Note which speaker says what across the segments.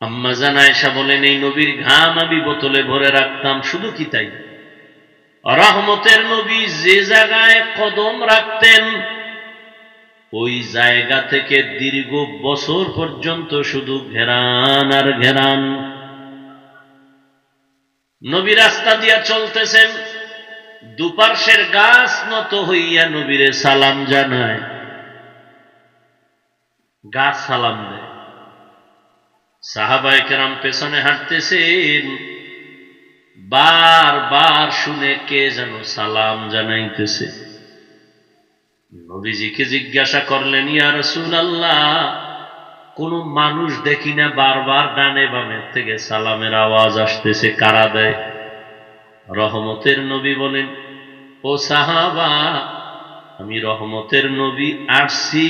Speaker 1: আম্মা জানায়সা বলেন, এই নবীর ঘাম আমি বোতলে ভরে রাখতাম, শুধু কি তাই? রহমতের নবী যে জায়গায় কদম রাখতেন, ওই জায়গা থেকে দীর্ঘ বছর পর্যন্ত শুধু ঘেরান আর ঘেরান। নবী রাস্তা দিয়া চলতেছেন দুপার্শ্বের গাছ নত হইয়া নবীরে সালাম জানায়। গাছ সালাম দেয়। সাহাবাই কেরাম পেছনে হাঁটতেছেন। বার বার শুনে কে যেন সালাম জানাইতেছে। নবীজিকে জিজ্ঞাসা করলেন, ইয়া রসুল আল্লাহ কোন মানুষ দেখি না বারবার ডানে বামের থেকে সালামের আওয়াজ আসতেছে, কারা দেয়? রহমতের নবী বলেন, ও সাহাবা আমি রহমতের নবী আসছি,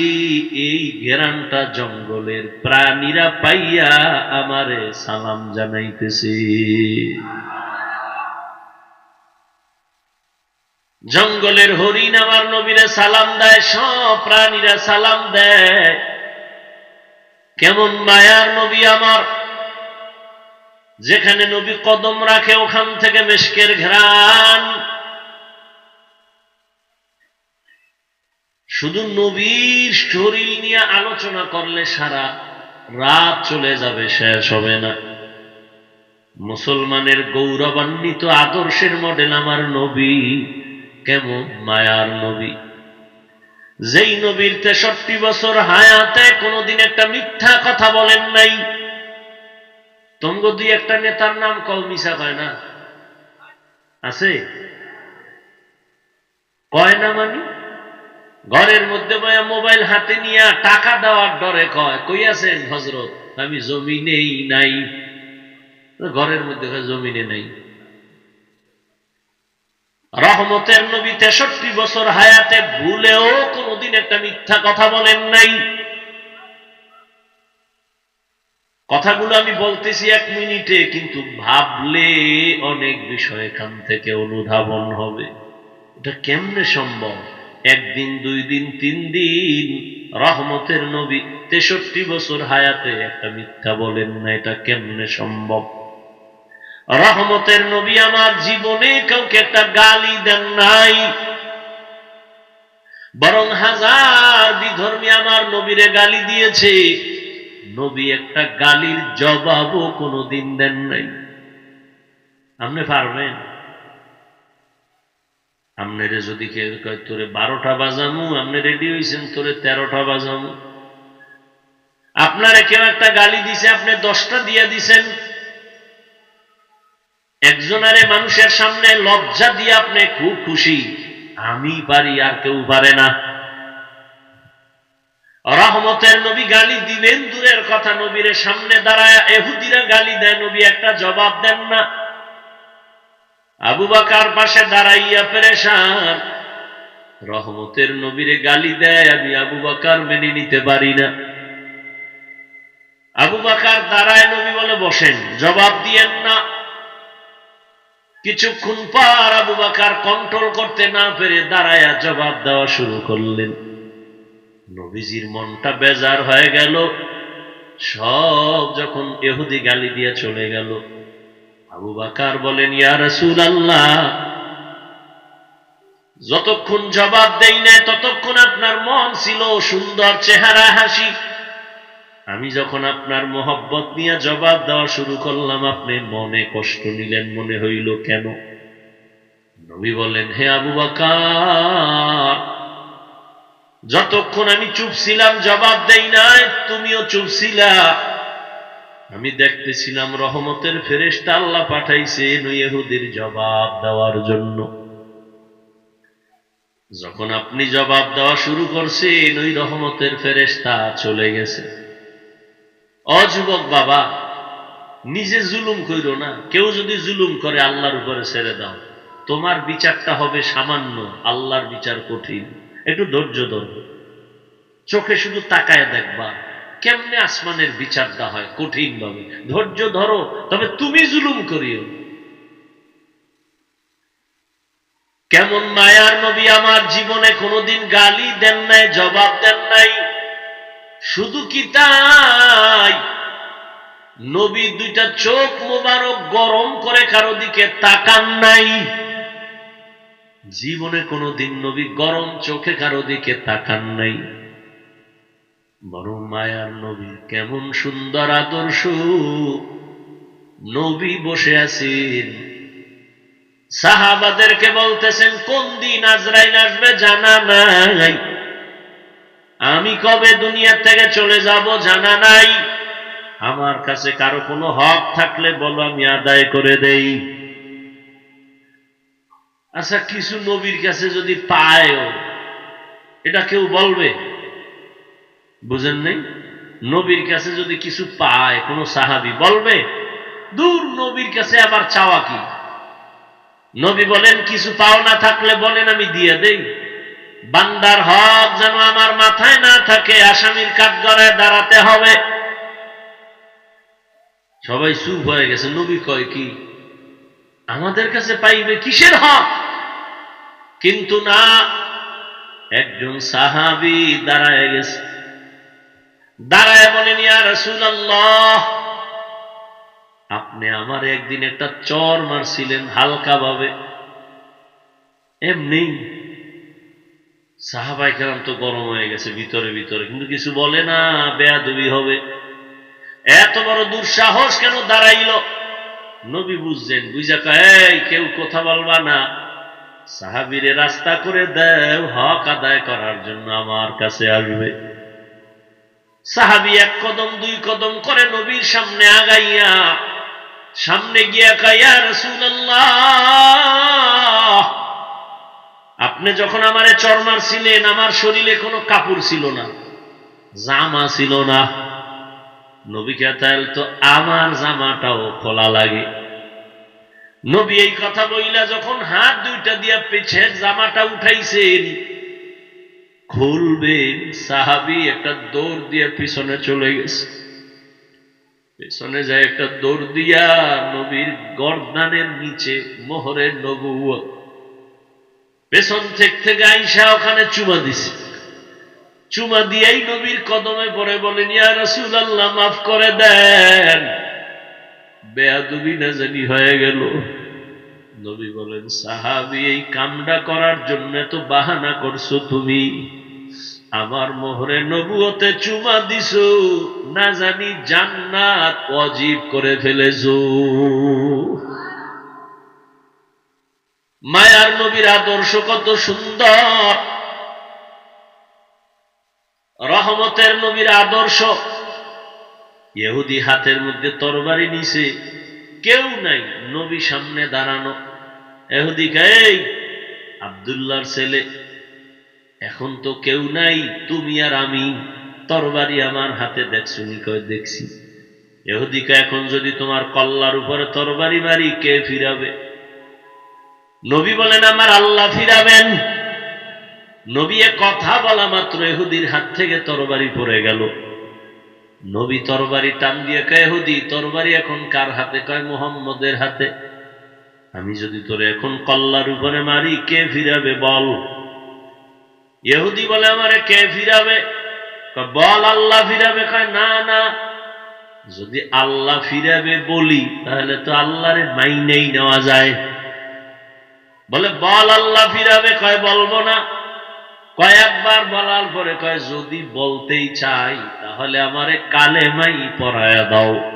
Speaker 1: এই ঘেরানটা জঙ্গলের প্রাণীরা পাইয়া আমারে সালাম জানাইতেছে। জঙ্গলের হরিণ আমার নবীরে সালাম দেয়, সব প্রাণীরা সালাম দেয়। কেমন মায়ার নবী আমার, যেখানে নবী কদম রাখে ওখান থেকে মেশকের ঘ্রাণ শুধু নবীর শরীর নিয়ে আলোচনা করলে সারা রাত চলে যাবে, শেষ হবে না। মুসলমানের গৌরবান্বিত আদর্শের মডেল আমার নবী। কেমন মায়ার নবী। যেই নবীর তেষট্টি বছর হায়াতে কোনোদিন একটা মিথ্যা কথা বলেন নাই। তঙ্গ দুই একটা নেতার নাম কল মিশা কয় না? আছে? কয় না মানি? ঘরের মধ্যে মোবাইল হাতে নিয়ে টাকা দেওয়ার ডরে কয়, কই আছেন হজরত আমি জমিনেই নাই। ঘরের মধ্যে জমিনে নাই। রহমতের নবী তেষট্টি বছর হায়াতে ভুলেও কোনোদিন একটা মিথ্যা কথা বলেন নাই। কথাগুলো আমি বলতেছি এক মিনিটে, কিন্তু ভাবলে অনেক বিষয় এখান থেকে অনুধাবন হবে। এটা কেমনে সম্ভব? একদিন, দুই দিন, তিন দিন, রহমতের নবী তেষট্টি বছর হায়াতে একটা মিথ্যা বলেন না, এটা কেমনে সম্ভব? রহমতের নবী আমার জীবনে কাউকে একটা গালি দেন নাই। বরং হাজার বিধর্মী আমার নবীরে গালি দিয়েছে। নবী একটা গালির জবাবও কোনোদিন দেন নাই। আপনি পারবেন? আপনারে যদি কেউ কয়, তোরে বারোটা বাজামু আপনি রেডি হয়েছেন তোরে তেরোটা বাজামু। আপনারে কেউ একটা গালি দিছে, আপনি দশটা দিয়ে দিছেন। একজনারে মানুষের সামনে লজ্জা দিয়ে আপনি খুব খুশি। আমি পারি, আর কেউ পারে না। রহমতের নবী গালি দিবেন, দূরের কথা নবীর সামনে দাঁড়ায় এহুদিরা গালি দেয়, নবী একটা জবাব দেন না। আবু বাকার পাশে দাঁড়াইয়া পেরেশান। রহমতের নবীরে গালি দেয়, আমি আবু বাকার মেনে নিতে পারি না। আবু বাকার দাঁড়ায়, নবী বলে, বসেন, জবাব দিয়েন না। কিছুক্ষণ পর আবু বাকার কন্ট্রোল করতে না পেরে দাঁড়ায়া জবাব দেওয়া শুরু করলেন। নবীজির মনটা বেজার হয়ে গেল। সব যখন এহুদি গালি দিয়ে চলে গেল। আবু বাকার বলেন, ইয়া রসুল আল্লাহ যতক্ষণ জবাব দেই না ততক্ষণ আপনার মন ছিল সুন্দর চেহারা, হাসি। আমি যখন আপনার মোহব্বত নিয়ে জবাব দেওয়া শুরু করলাম, আপনি মনে কষ্ট নিলেন, মনে হইল, কেন? নবী বলেন, হে আবু বাকার, যতক্ষণ আমি চুপ ছিলাম, জবাব দেই নাই, তুমিও চুপ ছিলা। আমি দেখতেছিলাম রহমতের ফেরেস্তা আল্লাহ পাঠাইছে নইহুদির জবাব দেওয়ার জন্য। যখন আপনি জবাব দেওয়া শুরু করছেন, ওই রহমতের ফেরেস্তা চলে গেছে। অযুবক বাবা, নিজে জুলুম কইর না। কেউ যদি জুলুম করে, আল্লাহর উপরে ছেড়ে দাও। তোমার বিচারটা হবে সামান্য, আল্লাহর বিচার কঠিন। একটু ধৈর্য ধরো। চোখে শুধু তাকায় দেখবা। কেমনে আসমানের বিচারটা হয়? কঠিন ভাবে ধৈর্য ধরো, তবে তুমি জুলুম করিও। কেমন মায়ার নবী আমার জীবনে কোনোদিন গালি দেন নাই, জবাব দেন নাই। শুধু কি তাই? নবী দুইটা চোখ মোবারক গরম করে কারও দিকে তাকান নাই। জীবনে কোনোদিন নবী গরম চোখে কারও দিকে তাকান নাই। বড় মায়ার নবী কেমন সুন্দর আদর্শ। নবী বসে আছেন। সাহাবাদেরকে বলতেছেন, কোন দিন আজরাইল আসবে জানা নাই। আমি কবে দুনিয়া থেকে চলে যাব জানা নাই। আমার কাছে কারও কোনো হক থাকলে বলো, আমি আদায় করে দেই। আচ্ছা কিছু নবীর কাছে যদি পায়ও, এটা কেউ বলবে? বুঝেন নেই? নবীর কাছে যদি কিছু পায়, কোনো সাহাবি বলবে, দূর নবীর কাছে আবার চাওয়া কি? নবী বলেন, কিছু পাও না থাকলে বলেন, আমি দিয়ে দেই। বান্দার হক যেন আমার মাথায় না থাকে, আসামির কাঠগড়ায় দাঁড়াতে হবে। সবাই চুপ হয়ে গেছে। নবী কয় কি? আমাদের কাছে পাইবে কিসের হক? কিন্তু না, একজন সাহাবি দাঁড়ায় গেছে। দাঁড়ায় বলেন, ইয়া রাসূলুল্লাহ, আপনি আমার একদিন একটা চর মারছিলেন হালকা ভাবে এমনি সাহাবাই কেরাম তো গরম হয়ে গেছে ভিতরে ভিতরে। কিন্তু কিছু বলে না, বেয়াদবি হবে। এত বড় দুঃসাহস কেন দাঁড়াইল? নবী বুঝছেন বুঝা কয় কেউ কথা বলবা না। সাহাবিরে রাস্তা করে দেও, হক আদায় করার জন্য আমার কাছে আসবে। সাহাবি এক কদম, দুই কদম করে নবীর সামনে আগাইয়া, সামনে গিয়া কাইয়া রসুল্লাহ আপনি যখন আমারে চর মারছিলেন, আমার শরীরে কোনো কাপড় ছিল না, জামা ছিল না। নবীকে তাহলে তো আমার জামাটাও খোলা লাগে। নবী এই কথা বইলা যখন হাত দুইটা দিয়া পেছের জামাটা উঠাইছেন খুলবেন সাহাবি একটা দৌড় দিয়ে পিছনে চলে গেছে। পেছনে যায় একটা দৌড় দিয়া নবীর গর্দানের নিচে মোহরের নবুয়। পেছন থেকে থেকে আইসা ওখানে চুমা দিছে। চুমা দিয়েই নবীর কদমে পরে বলেন, ইয়া রসুল আল্লাহ মাফ করে দেন। বেয়াদুবি না জানি হয়ে গেল। নবী বলেন, সাহাবি, এই কামটা করার জন্য তো বাহানা করছ তুমি। আমার মোহরে নবুয়তে চুমা দিছ, না জানি জান্নাত অজীব করে ফেলেছো। মায়ার নবীর আদর্শ কত সুন্দর। রহমতের নবীর আদর্শ। ইহুদি হাতের মধ্যে তরবারি নিছে, কেউ নাই নবী সামনে দাঁড়ানো। এহুদি এই আবদুল্লার ছেলে এখন তো কেউ নাই, তুমি আর আমি। তরবারি আমার হাতে দেখছ কয় দেখছি। এহুদিকে এখন যদি তোমার কল্লার উপরে তরবারি মারি, কে ফিরাবে? নবী বলেন, আমার আল্লাহ ফিরাবেন। নবী কথা বলা মাত্র এহুদির হাত থেকে তরবারি পড়ে গেল। নবী তরবারি টান দিয়ে কয় এহুদি তরবারি এখন কার হাতে? কয়, মোহাম্মদের হাতে। আমি যদি তোরে এখন কল্লার উপরে মারি, কে ফিরাবে বল? ইহুদি বলে আমারে কে ফিরাবে? বল আল্লাহ ফিরাবে? কয়, না না। যদি আল্লাহ ফিরাবে বলি, তাহলে তো আল্লাহরে মাইনেই নেওয়া যায়। বলে, বল আল্লাহ ফিরাবে? কয়, বলব না। কয়েকবার বলার পরে কয়, যদি বলতেই চাই, তাহলে আমারে কালেমাই পড়ায়া দাও।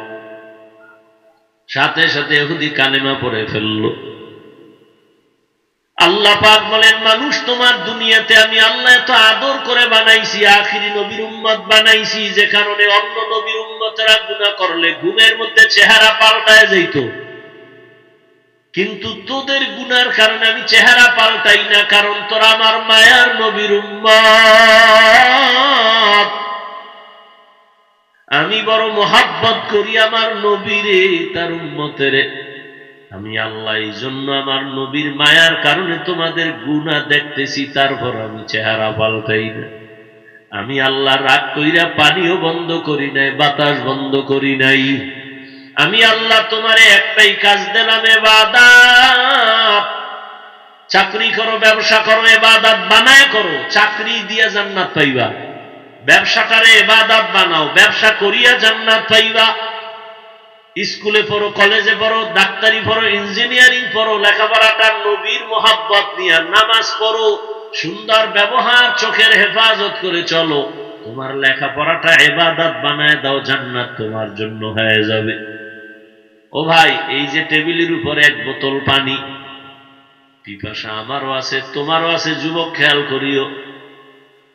Speaker 1: সাথে সাথে এহুদি কালেমা পড়ে ফেলল। আল্লাহ পাক বলেন, মানুষ, তোমার দুনিয়াতে আমি আল্লাহ এত আদর করে বানাইছি, আখিরি নবীর উম্মত বানাইছি, যে কারণে অন্য নবীর উম্মতেরা গুণা করলে ঘুমের মধ্যে চেহারা পাল্টায় যাইত। কিন্তু তোদের গুনার কারণে আমি চেহারা পাল্টাই না, কারণ তোরা আমার মায়ার নবীর উম্মত। আমি বড় মোহাব্বত করি আমার নবীরে, তার উম্মতেরে। আমি আল্লাহ এই জন্য আমার নবীর মায়ার কারণে তোমাদের গুণা দেখতেছি, তারপর আমি চেহারা পাল্টাই না। আমি আল্লাহ রাগ কইরা পানিও বন্ধ করি নাই, বাতাস বন্ধ করি নাই। আমি আল্লাহ তোমারে একটাই কাজ দিলাম, এবাদাত। চাকরি করো, ব্যবসা করো, এবাদাত বানায় করো, চাকরি দিয়া জান্নাত পাইবা। ব্যবসাটারে এবাদাত বানাও, ব্যবসা করিয়া জান্নাত পাইবা। স্কুলে পড়ো, কলেজে পড়ো, ডাক্তারি পড়ো, ইঞ্জিনিয়ারিং পড়ো, লেখাপড়াটা নবীর মোহাব্বত নিয়ে, নামাজ পড়ো, সুন্দর ব্যবহার, চোখের হেফাজত করে চলো। তোমার লেখাপড়াটা এবাদাত বানায় দাও, জান্নাত তোমার জন্য হয়ে যাবে। ও ভাই, এই যে টেবিলের উপরে এক বোতল পানি, পিপাসা আমারও আছে, তোমারও আছে, যুবক খেয়াল করিও।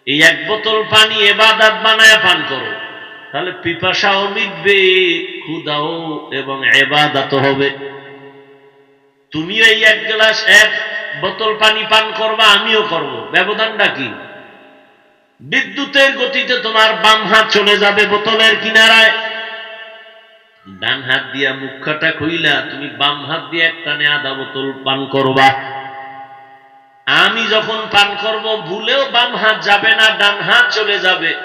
Speaker 1: এই এক বোতল পানি এবাদাত বানায় পান করো। তাহলে পিপাসাও মিটবে ক্ষুদাও এবং এবাদাত হবে। তুমিও এই এক গ্লাস, এক বোতল পানি পান করবা, আমিও করব। ব্যবধানটা কি? বিদ্যুতের গতিতে তোমার বাম হাত চলে যাবে বোতলের কিনারায়। ডান হাত দিয়া মুখাটা খুইলা, তুমি বাম হাত দিয়ে একটানে আধা বোতল পান করবা। আমি যখন পান করব, ভুলেও বাম হাত যাবে না, ডান হাত চলে যাবে।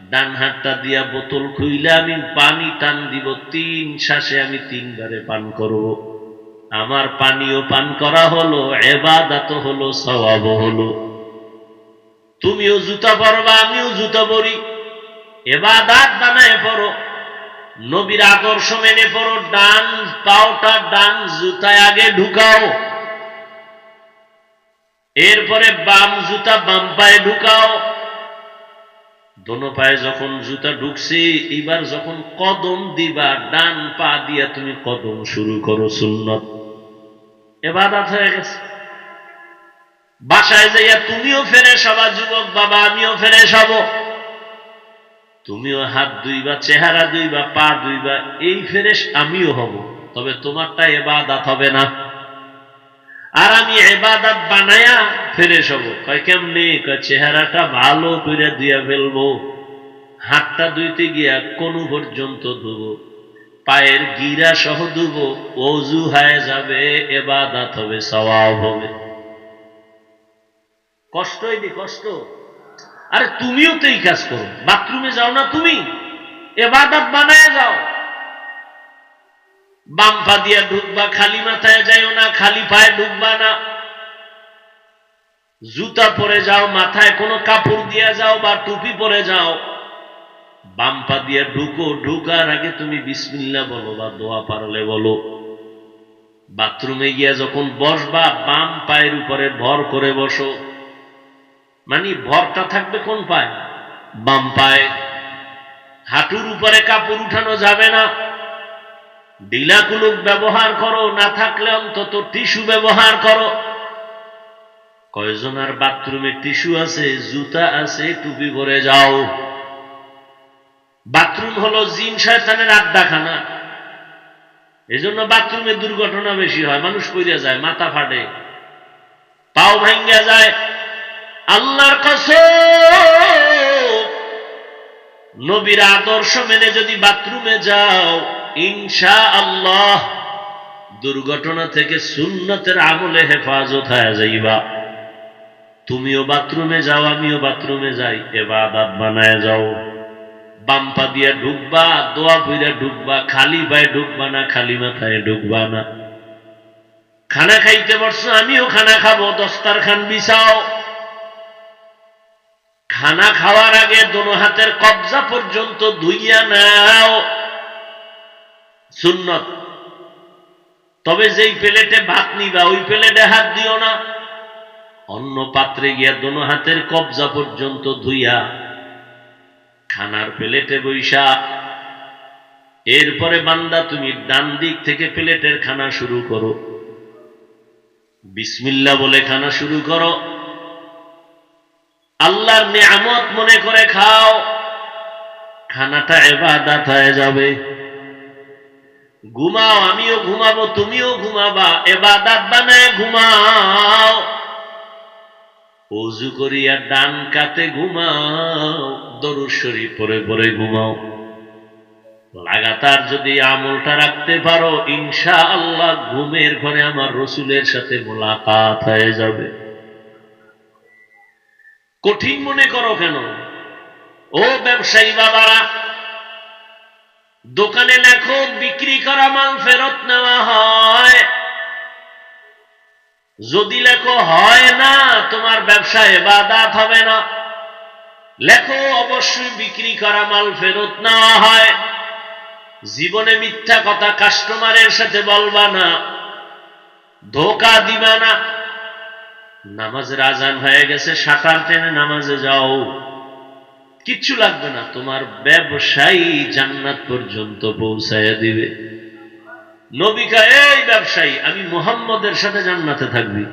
Speaker 1: ডান হাতটা দিয়া বোতল খুইলে আমি পানি টান দিব, তিন শ্বাসে আমি তিনবারে পান করব। আমার পানিও পান করা হলো এবাদাত হলো সওয়াব হলো। তুমিও জুতা পরবা, আমিও জুতা পরি। এবাদাত বানায় পড়ো নবীর আদর্শ মেনে পড়ো ডান পাওটা ডান জুতায় আগে ঢুকাও। এরপরে বাম জুতা বাম পায়ে ঢুকাও। দোনো পায়ে যখন জুতা ঢুকছে, এবার যখন কদম দিবা, ডান পা দিয়া তুমি কদম শুরু করো সুন্নত। এবাদাত হয়ে গেছে। বাসায় যাইয়া তুমিও ফেরে সবা যুবক বাবা, আমিও ফেরে সব তুমিও হাত দুইবা চেহারা দুইবা পা দুইবা এই ফেরেশ আমিও হব। তবে তোমারটা এবাদাত হবে না। আর আমি এবাদাত বানায়া ফেরেশ হব কয়, কেমনি? চেহারাটা ভালো করে দিয়া ফেলব। হাতটা ধুইতে গিয়া কোন পর্যন্ত ধুব। পায়ের গিরা সহ ধুব। অজু হয়ে যাবে, এবাদাত হবে, সওয়াব হবে। কষ্ট হয়নি কষ্ট। আরে তুমিও তো এই কাজ করো। বাথরুমে যাও না তুমি। এবাদাত বানায় যাও। বাম পা দিয়া ঢুকবা, খালি মাথায় যাইও না, খালি পায়ে ঢুকবা না। জুতা পরে যাও, মাথায় কোনো কাপড় দিয়া যাও বা টুপি পরে যাও, বাম পা দিয়া ঢুকো, ঢুকার আগে তুমি বিসমিল্লা বলো বা দোয়া পারলে বলো। বাথরুমে গিয়া যখন বসবা, বাম পায়ের উপরে ভর করে বসো। মানে ভরটা থাকবে কোন পায়ে? বাম পায়ে। হাঁটুর উপরে কাপড় উঠানো যাবে না। ডিলাকুলুক ব্যবহার করো, না থাকলে অন্তত টিস্যু ব্যবহার করো। কয়জনার বাথরুমে টিস্যু আছে, জুতা আছে, টুপি পরে যাও। বাথরুম হলো জিন শয়তানের আড্ডাখানা। এই জন্য বাথরুমে দুর্ঘটনা বেশি হয়, মানুষ পইরা যায়, মাথা ফাটে। পাও ভাঙ্গা যায়। আল্লাহর কসম, নবীর আদর্শ মেনে যদি বাথরুমে যাও ইনশা আল্লাহ দুর্ঘটনা থেকে সুন্নতের আমলে হেফাজত হয়ে যাইবা। তুমিও বাথরুমে যাও, আমিও বাথরুমে যাই। এবাদাত বানায় যাও। বাম্পা দিয়া ঢুকবা, দোয়া ফিরা ঢুকবা, খালি পায়ে ঢুকবা না, খালি মাথায় ঢুকবা না। খানা খাইতে পারছ আমিও খানা খাব দস্তার খান বিছাও। খানা খাওয়ার আগে দোনো হাতের কবজা পর্যন্ত ধুইয়া নাও। সুন্নত। তবে যেই প্লেটে ভাত নিবা, ওই প্লেটে হাত দিও না। অন্য পাত্রে গিয়া দোনো হাতের কবজা পর্যন্ত ধুইয়া খানার প্লেটে বৈশা এরপরে বান্দা তুমি ডান দিক থেকে প্লেটের খানা শুরু করো। বিসমিল্লা বলে খানা শুরু করো। আল্লাহর নিয়ামত মনে করে খাও, খানাটা এবাদাত হয়ে যাবে। ঘুমাও, আমিও ঘুমাবো, তুমিও ঘুমাবা এবার এবাদাত বানায় ঘুমাও। অজু করিয়া ডান কাতে ঘুমাও দরুশ্বরী পরে পরে ঘুমাও। লাগাতার যদি আমলটা রাখতে পারো ইনশা আল্লাহ ঘুমের ঘরে আমার রসুলের সাথে মোলাকাত হয়ে যাবে। কঠিন মনে করো কেন? ও ব্যবসায়ী বাবারা, দোকানে লেখো বিক্রি করা মাল ফেরত নেওয়া হয়। যদি লেখো হয় না, তোমার ব্যবসা এবাদাত হবে না। লেখো, অবশ্যই বিক্রি করা মাল ফেরত নেওয়া হয়। জীবনে মিথ্যা কথা কাস্টমারের সাথে বলবা না। ধোকা দিবা না। নামাজের আজান হয়ে গেছে, সাঁতার টেনে নামাজে যাও। কিচ্ছু লাগবে না, তোমার ব্যবসায়ী জান্নাত পর্যন্ত পৌঁছাইয়া দিবে। নবিকা এই ব্যবসায়ী আমি মোহাম্মদের সাথে জান্নাতে থাকবি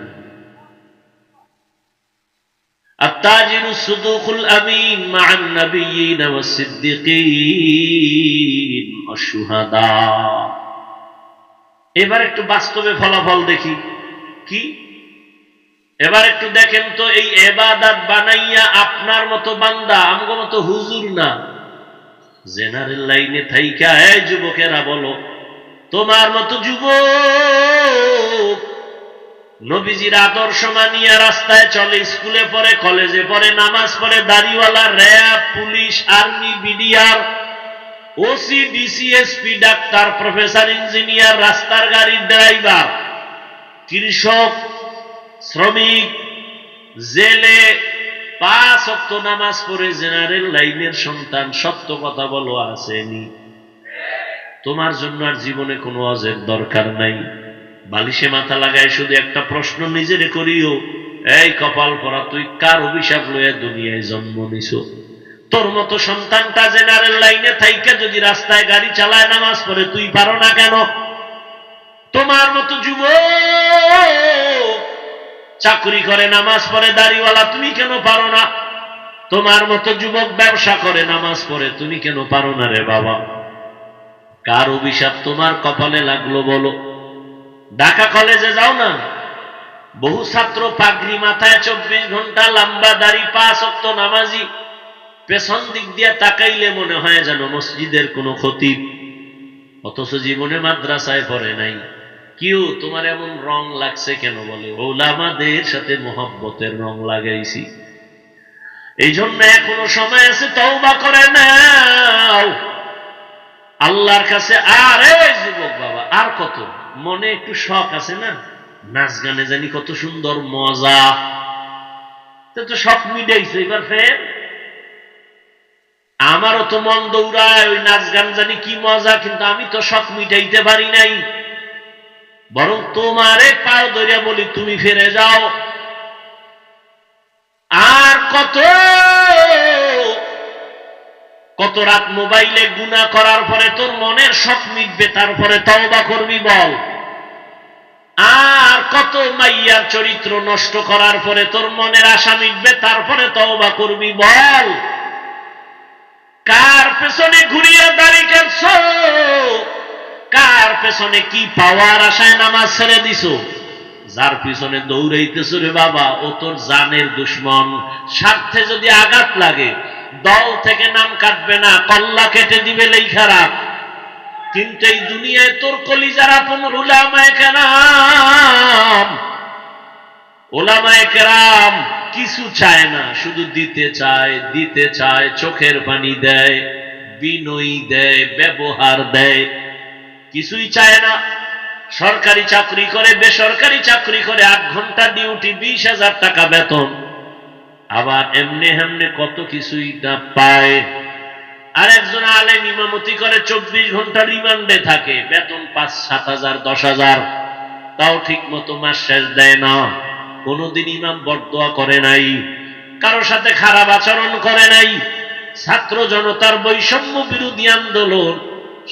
Speaker 1: التاجر الصدوق الأمين مع النبيين والصديقين والشهداء এবার একটু বাস্তবে ফলাফল দেখি কি এবার একটু দেখেন তো এই এবাদাত বানাইয়া আপনার মতো বান্দা আমগো মতো হুজুর না জেনারেল লাইনে থাইকা এই যুবকেরা বলো তোমার মতো যুবক। নবীজির আদর্শ মানিয়া রাস্তায় চলে, স্কুলে পড়ে, কলেজে পড়ে, নামাজ পড়ে, দাড়িওয়ালা, RAB, police, army, BDR, OC DC SP doctor, professor, engineer, রাস্তার গাড়ির ড্রাইভার, কৃষক, শ্রমিক, জেলে, পাঁচ অক্ত নামাজ পড়ে, জেনারেল লাইনের সন্তান, সত্য কথা বলো আসেনি তোমার জন্য আর জীবনে কোনো অজের দরকার নাই। বালিশে মাথা লাগায় শুধু একটা প্রশ্ন নিজেরে করিও। এই কপাল পরা, তুই কার অভিশাপ লইয়া দুনিয়ায় জন্ম নিছ? তোর মতো সন্তানটা জেনারেল লাইনে থাইকে যদি রাস্তায় গাড়ি চালায়, নামাজ পড়ে, তুই পারো না কেন? তোমার মতো যুব চাকরি করে, নামাজ পড়ে, দাড়িওয়ালা, তুমি কেন পারো না? তোমার মতো যুবক ব্যবসা করে, নামাজ পড়ে, তুমি কেন পারো না রে বাবা? কার অভিশাপ তোমার কপালে লাগল বলো? ঢাকা কলেজে যাও না। বহু ছাত্র পাগড়ি মাথায় চব্বিশ ঘণ্টা লম্বা দাড়ি পাঁচ অক্ত নামাজি। পেছন দিক দিয়ে তাকাইলে মনে হয় যেন মসজিদের কোনো ক্ষতি। অথচ জীবনে মাদ্রাসায় পড়ে নাই। কেউ, তোমার এমন রং লাগছে কেন বলে? ওলামাদের সাথে মোহব্বতের রং লাগাইছি। এই জন্য এখনও সময় আছে তাও তওবা করে নাও। আল্লাহর কাছে আর যুবক বাবা, আর কত? মনে একটু শখ আছে না? নাচ গানে জানি কত সুন্দর মজা। তো শখ মিটাইছে, এবার ফের? আমারও তো মন দৌড়ায়, ওই নাচ গান জানি কি মজা, কিন্তু আমি তো শখ মিটাইতে পারি নাই। বরং তোমারে পাও ধরিয়া বলি, তুমি ফিরে যাও। আর কত কত রাত মোবাইলে গুণা করার পরে তোর মনের শখ মিটবে তারপরে তওবা করবি বল। আর কত মাইয়ার চরিত্র নষ্ট করার পরে তোর মনের আশা মিটবে তারপরে তওবা করবি বল। কার পেছনে ঘুরিয়ে দাঁড়িয়ে গেছ কার পেছনে কি পাওয়ার আশায় নামাজ ছেড়ে দিছ? যার পিছনে দৌড়াইতেছ রে বাবা, ও তোর জানের দুশ্মন। স্বার্থে যদি আঘাত লাগে দল থেকে নাম কাটবে না, কল্লা কেটে দিবে লেই খারাপ কিন্তু এই দুনিয়ায় তোর কলিজার আপন ওলামায় কেরাম। ওলামায় কেরাম কিছু চায় না, শুধু দিতে চায় দিতে চায়, চোখের পানি দেয়, বিনয়ী দেয়, ব্যবহার দেয়। কিছুই চায় না। সরকারি চাকরি করে, বেসরকারি চাকরি করে, আট ঘণ্টা ডিউটি, বিশ হাজার টাকা বেতন। আবার এমনি হেমনে কত কিছুই না পায়। আর একজন আলেম ইমামতি করে, চব্বিশ ঘণ্টা রিমান্ডে থাকে, বেতন পাঁচ, সাত হাজার, দশ হাজার। তাও ঠিক মতো মাস শেষ দেয় না। কোনোদিন ইমাম বরদোয়া করে নাই, কারও সাথে খারাপ আচরণ করে নাই। ছাত্র জনতার বৈষম্য বিরোধী আন্দোলন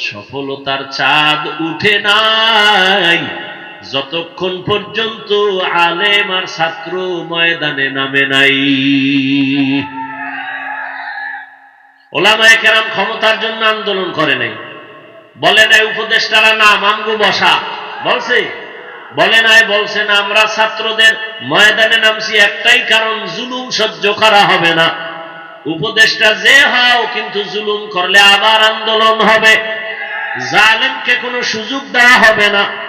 Speaker 1: সফলতার চাঁদ উঠে নাই। যতক্ষণ পর্যন্ত আলেম আর ছাত্র ময়দানে নামে নাই। ওলামায় কেরাম ক্ষমতার জন্য আন্দোলন করে নাই। বলে নাই উপদেষ্টারা নাম আমগু বসা। বলছে? বলে নাই, বলছে না, আমরা ছাত্রদের ময়দানে নামছি, একটাই কারণ, জুলুম সহ্য করা হবে না। উপদেষ্টা যে হও, কিন্তু জুলুম করলে আবার আন্দোলন হবে। জালেমকে কোনো সুযোগ দেওয়া হবে না।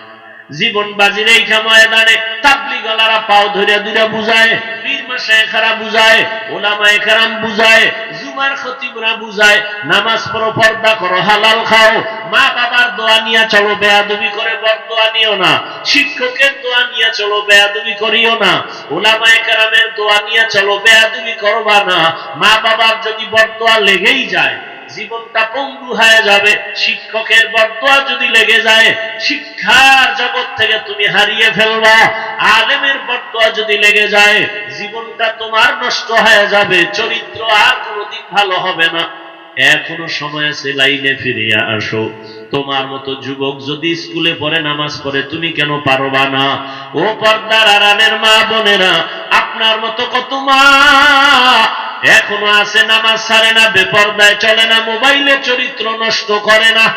Speaker 1: জীবন বাজির এই ময়দানে, তাবলি গলারা পাও ধরে ধরে বুঝায় বুঝায় বুঝায়, জুমার খতিবরা বুঝায়, নামাজ পড়ো, পর্দা করো, হালাল খাও, মা বাবার দোয়া নিয়ে চলো, বেয়াদবি করে বর দোয়া নিও না, শিক্ষকের দোয়া নিয়ে চলো, বেয়াদবি করিও না, ওলামায়ে কেরামের দোয়া নিয়ে চলো, বেয়াদবি করবা না, মা বাবার যদি বর দোয়া লেগেই যায় জীবনটা পঙ্গু হয়ে যাবে। শিক্ষকের বরদোয়া যদি লেগে যায়, শিক্ষার জগৎ থেকে তুমি হারিয়ে ফেলবা। আলেমের বরদোয়া যদি লেগে যায়, জীবনটা তোমার নষ্ট হয়ে যাবে। চরিত্র আর কোনোদিন ভালো হবে না। এখনও সময় আছে, লাইনে ফিরিয়া আসো। তোমার মতো যুবক যদি স্কুলে পড়ে, নামাজ পড়ে, তুমি কেন পারবা না? ও পর্দার আড়ালের মা বোনেরা, আপনার মতো কত মা এখনও আছে নামাজ ছাড়ে না, বেপর্দায় চলে না, মোবাইলে চরিত্র নষ্ট করে না।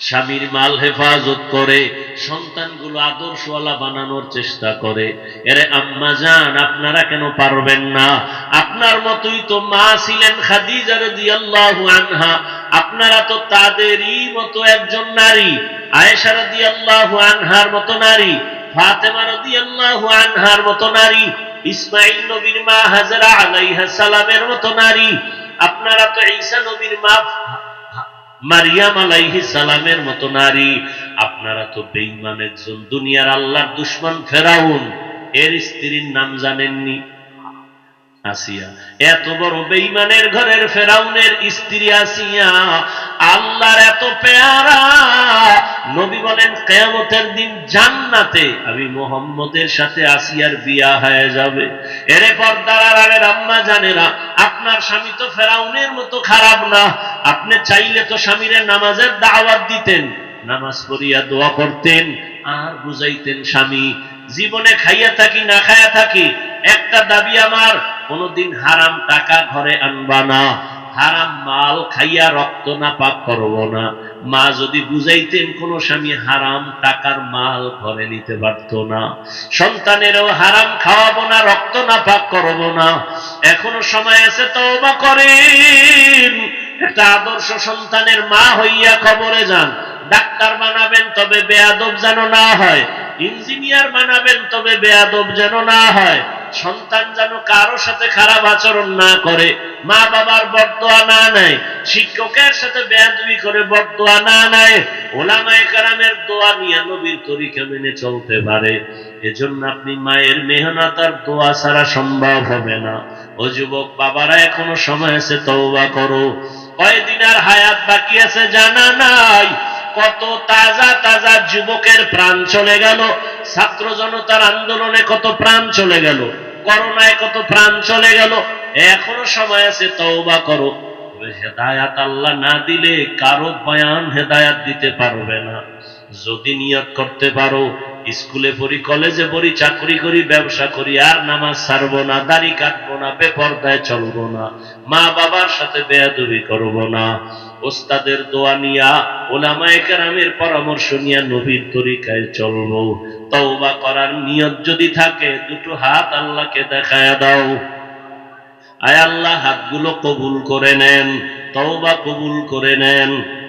Speaker 1: স্বামীর মাল হেফাজত করে, সন্তানগুলো আদর্শওয়ালা বানানোর চেষ্টা করে। এরে আম্মা যান আপনারা কেন পারবেন না? আপনার মতোই তো মা ছিলেন খাদিজা রাদিয়াল্লাহু আনহা। আপনারা তো তাদেরই মতো একজন নারী। আয়েশা রাদিয়াল্লাহু আনহার মতো নারী। ফাতেমা রাদিয়াল্লাহু আনহার মতো নারী। ইসমাইল নবীর মা হাজরা আলাইহা সালামের মতো নারী। আপনারা তো ঈসা নবীর মা মারিয়াম আলাইহি সালামের মতো নারী। আপনারা তো বেঈমান একজন দুনিয়ার আল্লাহর দুশ্মন ফেরাউন। এর স্ত্রীর নাম জানেননি? আসিয়া। এত বড় বেঈমানের ঘরের ফেরাউনের স্ত্রী আসিয়া আল্লাহর এত পেয়ারা কেয়ামতের দিন জান্নাতে আমি মোহাম্মদের সাথে আসিয়ার বিয়া হয়ে যাবে। এরে পর্দার আড়ালের আম্মা জানেরা, আপনার স্বামী তো ফেরাউনের মতো খারাপ না। আপনি চাইলে তো স্বামীরে নামাজের দাওয়াত দিতেন, নামাজ পড়িয়া দোয়া করতেন, আর বুঝাইতেন স্বামী, জীবনে খাইয়া থাকি, না খাইয়া থাকি, একটা দাবি আমার, কোনদিন হারাম টাকা ঘরে আনবা না। হারাম মাল খাইয়া রক্ত না পাক করব না। মা যদি বুঝাইতেন কোন স্বামী হারাম, টাকার মাল ঘরে নিতে পারত না। সন্তানেরও হারাম খাওয়াবো না, রক্ত না পাক করব না। এখনও সময় আছে, তওবা করেন। একটা আদর্শ সন্তানের মা হইয়া কবরে যান। ডাক্তার বানাবেন, তবে বেয়াদব যেন না হয়। ইঞ্জিনিয়ার বানাবেন, তবে বেয়াদব যেন না হয়। সন্তান যেন কারও সাথে খারাপ আচরণ না করে মা বাবার বরদোয়া না নেয়, শিক্ষকের সাথে বেয়াদবি করে বরদোয়া না নেয়, ওলামায় কারামের দোয়া নিয়ে নবীর তরিকা মেনে চলতে পারে। এজন্য আপনি মায়ের মেহনত আর দোয়া ছাড়া সম্ভব হবে না। ও যুবক, বাবারা, এখনও সময় আছে, তওবা করো। কয়দিন আর হায়াত বাকি আছে জানা নাই। কত তাজা তাজা যুবকের প্রাণ চলে গেল। ছাত্র জনতার আন্দোলনে কত প্রাণ চলে গেল। করোনায় কত প্রাণ চলে গেল। এখনও সময় আছে, তওবা করো। হেদায়াত আল্লাহ না দিলে কারও বয়ান হেদায়াত দিতে পারবে না। যদি নিয়ত করতে পারো, স্কুলে পড়ি, কলেজে পড়ি, চাকরি করি, ব্যবসা করি, আর নামাজ ছাড়বো না, দাড়ি কাটবো না, বেপর্দায় চলবো না, মা বাবার সাথে বেয়াদবি করব না। ওস্তাদের দোয়া নিয়া, ওলামায়ে কেরামের পরামর্শ নিয়া নবীর তরিকায় চলবো। তওবা করার নিয়ত যদি থাকে, দুটো হাত আল্লাহকে দেখায় দাও। আয় আল্লাহ, হাতগুলো কবুল করে নেন, তওবা কবুল করে নেন।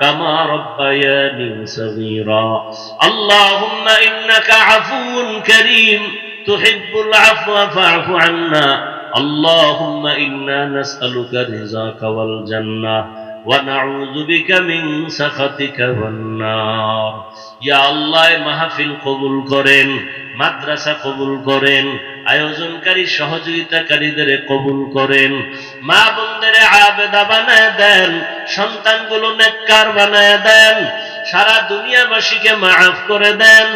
Speaker 1: كما ربياني صغيرا اللهم إنك عفو كريم تحب العفو فاعف عنا اللهم إنا نسألك رزاك والجنة ونعوذ بك من سخطك والنار يا الله মাহফিল কবুল করেন মাদ্রাসা কবুল করেন, আয়োজনকারী সহযোগিতাকারীদের কবুল করেন, মা বোনদের আবেদা বানায় দেন, সন্তানগুলো নেককার বানায় দেন, সারা দুনিয়াবাসীকে মাফ করে দেন,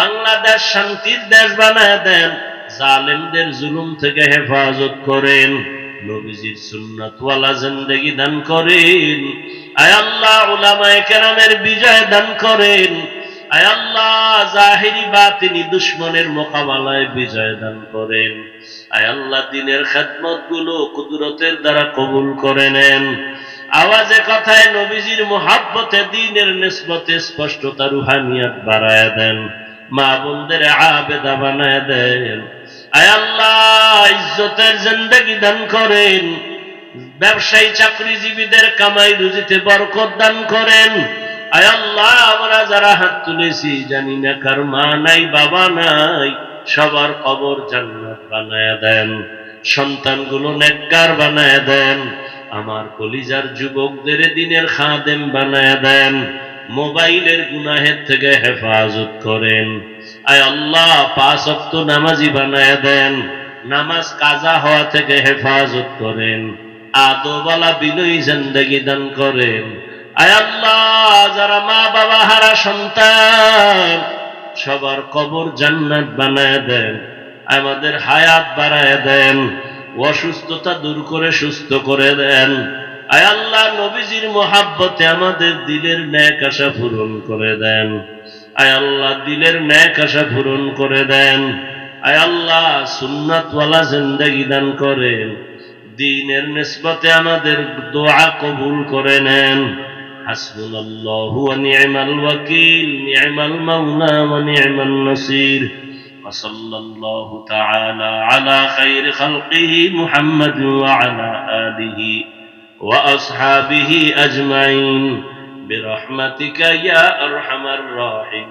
Speaker 1: বাংলাদেশ শান্তির দেশ বানায় দেন, জালেমদের জুলুম থেকে হেফাজত করেন, নবীজির সুন্নাতওয়ালা জিন্দেগি দান করেন, আয় আল্লাহ উলামায়ে কেরামের বিজয় দান করেন আয় আল্লাহ, জাহিরি বাতিনি দুশ্মনের মোকাবেলায় বিজয় দান করেন। আয় আল্লাহ, দিনেরগুলো কবুল করে নেন। আওয়াজে কথায় মোহাব্বতে দিনের নিসবতে স্পষ্টতা রুহানিয়াত বাড়ায় দেন। মা বোনদের আবেদা বানায় দেন। আয় আল্লাহ, ইজ্জতের জিন্দগি দান করেন। ব্যবসায়ী, চাকরিজীবীদের কামাই রুজিতে বরকত দান করেন। আয় আমরা যারা হাত তুলেছি, জানি না কার মা নাই, বাবা নাই, সবার কবর জান্নাত বানায় দেন। সন্তানগুলো নেককার বানায় দেন। আমার কলিজার যুবকদের দিনের খাদেম বানায় দেন। মোবাইলের গুনাহের থেকে হেফাজত করেন। আয় আল্লাহ, পাঁচ অক্ত নামাজি বানায় দেন। নামাজ কাজা হওয়া থেকে হেফাজত করেন। আদোবালা বিনয়ী জিন্দগি দান করেন। আল্লাহ, যারা মা বাবা হারা সন্তান, সবার কবর জান্নাত বানায় দেন, আমাদের হায়াত বাড়ায় দেন, অসুস্থতা দূর করে সুস্থ করে দেন। আয় আল্লাহ, নবীজির মোহাব্বতে আমাদের দিলের ন্যাক আশা পূরণ করে দেন। আয় আল্লাহ, দিলের ন্যাক আশা পূরণ করে দেন। আয় আল্লাহ, সুন্নাতওয়ালা জিন্দাগি দান করেন। দিনের নিসবতে আমাদের দোয়া কবুল করে নেন। حسبنا الله ونعم الوكيل نعم المولى ونعم النصير. وصلى الله تعالى على خير خلقه محمد وعلى آله وأصحابه أجمعين. برحمتك يا أرحم الراحمين.